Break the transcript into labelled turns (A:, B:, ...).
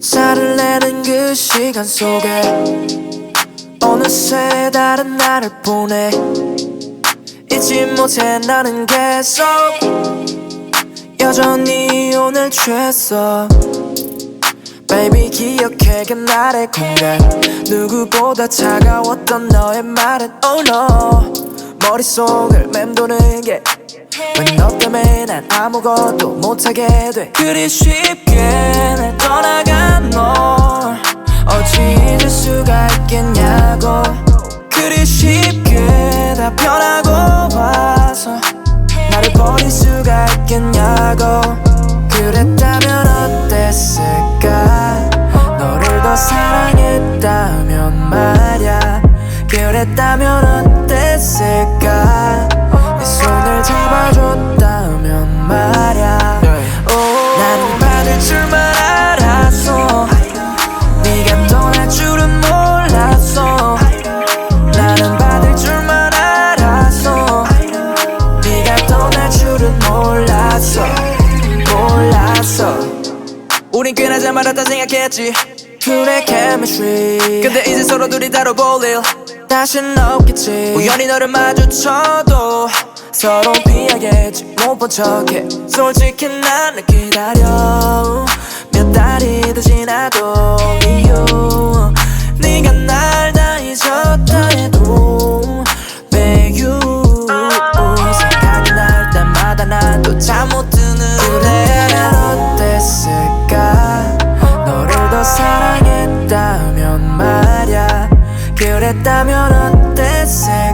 A: 살을 내는 그 시간 속에 어느새 다른 나를 보내. 잊지 못해 나는 계속 여전히 오늘 취했어. Baby 기억해 그날의 공간. 누구보다 차가웠던 너의 말은 Oh no. 머릿속을 맴도는 게 왜너 때문에 난 아무것도 못하게 돼. 그리 쉽게 날 떠나간 너 어찌 잊을 수가 있겠냐고. 그리 쉽게 다 변하고 와서 나를 버릴 수가 있겠냐고. 그랬다면 어땠을까? 너를 더 사랑했다면 말야. 그랬다면 어땠을까? 내 손을 잡아줬다면 말야. 오, 나는 받을 줄만 알았어 네가 떠날 줄은 몰랐어 나는 받을 줄만 알았어 네가 떠날 줄은 몰랐어 몰랐어 우린 꽤나 말았다 생각했지. 둘의 chemistry. 근데 이제 서로 둘이 다뤄볼 일 다신 없겠지. 우연히 너를 마주쳐도 서로 피하겠지 못 본 척해 솔직히 나는 기다려. 몇 달이 더 지나도 이유 네가 날다 잊었다 해도 매유 생각이 날 때마다 난또 잠못 드는데 어땠을까? 너를 더 사랑했다면 말야. 그랬다면 어땠을까